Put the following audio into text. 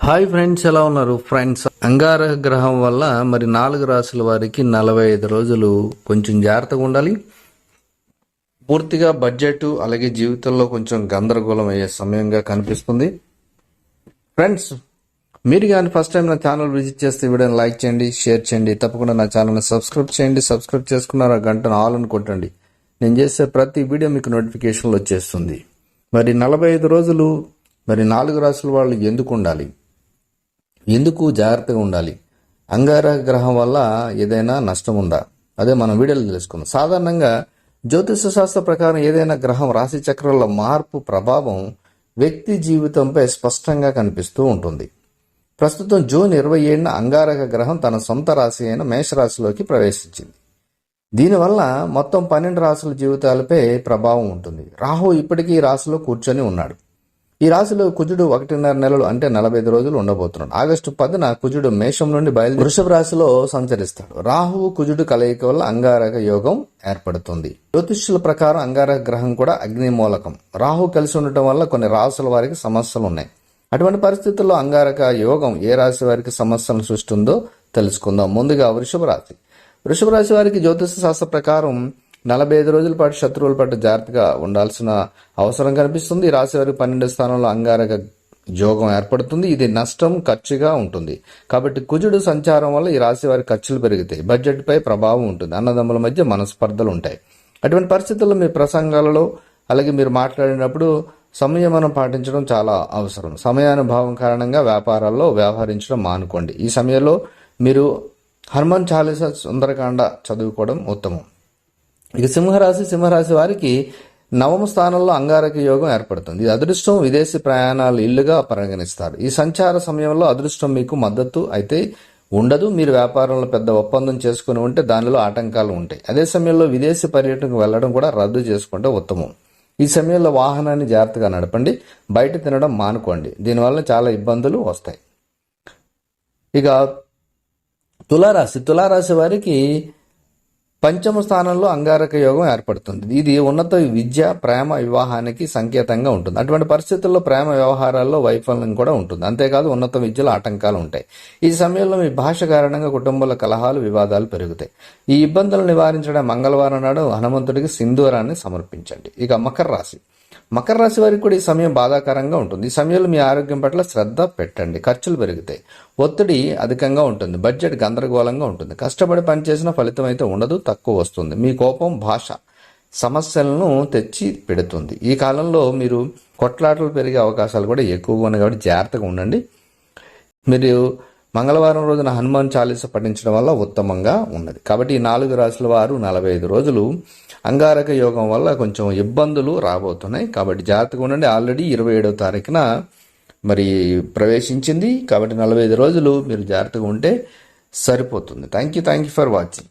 Hi friends ఎలా ఉన్నారు? Friends అంగార గ్రహం వల్ల మరి నాలుగు రాసుల వారికి నలభై ఐదు రోజులు కొంచెం జాగ్రత్తగా ఉండాలి. పూర్తిగా బడ్జెట్ అలాగే జీవితంలో కొంచెం గందరగోళం అయ్యే సమయంగా కనిపిస్తుంది. ఫ్రెండ్స్ మీరు కానీ ఫస్ట్ టైం నా ఛానల్ విజిట్ చేస్తే వీడియోని లైక్ చేయండి షేర్ చేయండి. తప్పకుండా నా ఛానల్ని సబ్స్క్రైబ్ చేయండి. సబ్స్క్రైబ్ చేసుకున్నారు ఆ గంటను ఆల్ అని కొట్టండి. నేను చేసే ప్రతి వీడియో మీకు నోటిఫికేషన్లు వచ్చేస్తుంది. మరి నలభై ఐదు రోజులు మరి నాలుగు రాసుల వాళ్ళు ఎందుకు ఉండాలి? ఎందుకు జాగ్రత్తగా ఉండాలి? అంగారక గ్రహం వల్ల ఏదైనా నష్టం ఉందా? అదే మనం వీడియోలో తెలుసుకుందాం. సాధారణంగా జ్యోతిష శాస్త్ర ప్రకారం ఏదైనా గ్రహం రాశి చక్రంలో మార్పు ప్రభావం వ్యక్తి జీవితంపై స్పష్టంగా కనిపిస్తూ ఉంటుంది. ప్రస్తుతం జూన్ ఇరవై ఏడున అంగారక గ్రహం తన సొంత రాశి అయిన మేషరాశిలోకి ప్రవేశించింది. దీనివల్ల మొత్తం పన్నెండు రాశుల జీవితాలపై ప్రభావం ఉంటుంది. రాహు ఇప్పటికీ ఈ రాశిలో కూర్చొని ఉన్నాడు. ఈ రాశిలో కుజుడు ఒకటిన్నర నెలలు అంటే నలభై ఐదు రోజులు ఉండబోతున్నాడు. ఆగస్టు పదిన కుజుడు మేషం నుండి బయలు వృషభ రాశిలో సంచరిస్తాడు. రాహువు కుజుడు కలయిక వల్ల అంగారక యోగం ఏర్పడుతుంది. జ్యోతిష్యుల ప్రకారం అంగారక గ్రహం కూడా అగ్ని మూలకం. రాహు కలిసి ఉండటం వల్ల కొన్ని రాశుల వారికి సమస్యలు ఉన్నాయి. అటువంటి పరిస్థితుల్లో అంగారక యోగం ఏ రాశి వారికి సమస్యలను సృష్టిందో తెలుసుకుందాం. ముందుగా వృషభ రాశి. వృషభ రాశి వారికి జ్యోతిష శాస్త్ర ప్రకారం నలభై ఐదు రోజుల పాటు శత్రువుల పట్ల జాగ్రత్తగా ఉండాల్సిన అవసరం కనిపిస్తుంది. ఈ రాశి వారికి పన్నెండు స్థానంలో అంగారక జోగం ఏర్పడుతుంది. ఇది నష్టం ఖర్చుగా ఉంటుంది. కాబట్టి కుజుడు సంచారం వల్ల ఈ రాశి వారి ఖర్చులు పెరుగుతాయి. బడ్జెట్పై ప్రభావం ఉంటుంది. అన్నదమ్ముల మధ్య మనస్పర్ధలు ఉంటాయి. అటువంటి పరిస్థితుల్లో మీ ప్రసంగాలలో అలాగే మీరు మాట్లాడినప్పుడు సంయమనం పాటించడం చాలా అవసరం. సమయానుభావం కారణంగా వ్యాపారాల్లో వ్యవహరించడం మానుకోండి. ఈ సమయంలో మీరు హనుమాన్ చాలీసా సుందరకాండ చదువుకోవడం ఉత్తమం. ఇక సింహరాశి సింహరాశి వారికి నవమ స్థానంలో అంగారక యోగం ఏర్పడుతుంది. ఇది అదృష్టం విదేశీ ప్రయాణాలు ఇల్లుగా పరిగణిస్తారు. ఈ సంచార సమయంలో అదృష్టం మీకు మద్దతు అయితే ఉండదు. మీరు వ్యాపారంలో పెద్ద ఒప్పందం చేసుకుని ఉంటే దానిలో ఆటంకాలు ఉంటాయి. అదే సమయంలో విదేశీ పర్యటనకు వెళ్ళడం కూడా రద్దు చేసుకుంటే ఉత్తమం. ఈ సమయంలో వాహనాన్ని జాగ్రత్తగా నడపండి. బయట తినడం మానుకోండి. దీనివల్ల చాలా ఇబ్బందులు వస్తాయి. ఇక తులారాశి తులారాశి వారికి పంచమ స్థానంలో అంగారక యోగం ఏర్పడుతుంది. ఇది ఉన్నత విద్య ప్రేమ వివాహానికి సంకేతంగా ఉంటుంది. అటువంటి పరిస్థితుల్లో ప్రేమ వ్యవహారాల్లో వైఫల్యం కూడా ఉంటుంది. అంతేకాదు ఉన్నత విద్యలో ఆటంకాలు ఉంటాయి. ఈ సమయంలో మీ భాష కారణంగా కుటుంబాల కలహాలు వివాదాలు పెరుగుతాయి. ఈ ఇబ్బందులు నివారించడం మంగళవారం నాడు హనుమంతుడికి సింధూరాన్ని సమర్పించండి. ఇక మకర రాశి. మకర రాశి వారికి కూడా ఈ సమయం బాధాకరంగా ఉంటుంది. ఈ సమయంలో మీ ఆరోగ్యం పట్ల శ్రద్ధ పెట్టండి. ఖర్చులు పెరుగుతాయి ఒత్తిడి అధికంగా ఉంటుంది. బడ్జెట్ గందరగోళంగా ఉంటుంది. కష్టపడి పనిచేసిన ఫలితం అయితే ఉండదు తక్కువ వస్తుంది. మీ కోపం భాష సమస్యలను తెచ్చి పెడుతుంది. ఈ కాలంలో మీరు కొట్లాటలు పెరిగే అవకాశాలు కూడా ఎక్కువగా ఉన్నాయి కాబట్టి జాగ్రత్తగా ఉండండి. మీరు మంగళవారం రోజున హనుమాన్ చాలీస పఠించడం వల్ల ఉత్తమంగా ఉన్నది. కాబట్టి ఈ నాలుగు రాశుల వారు నలభై ఐదు రోజులు అంగారక యోగం వల్ల కొంచెం ఇబ్బందులు రాబోతున్నాయి. కాబట్టి జాగ్రత్తగా ఉండండి. ఆల్రెడీ ఇరవై ఏడవ తారీఖున మరి ప్రవేశించింది. కాబట్టి నలభై ఐదు రోజులు మీరు జాగ్రత్తగా ఉంటే సరిపోతుంది. Thank you thank you for watching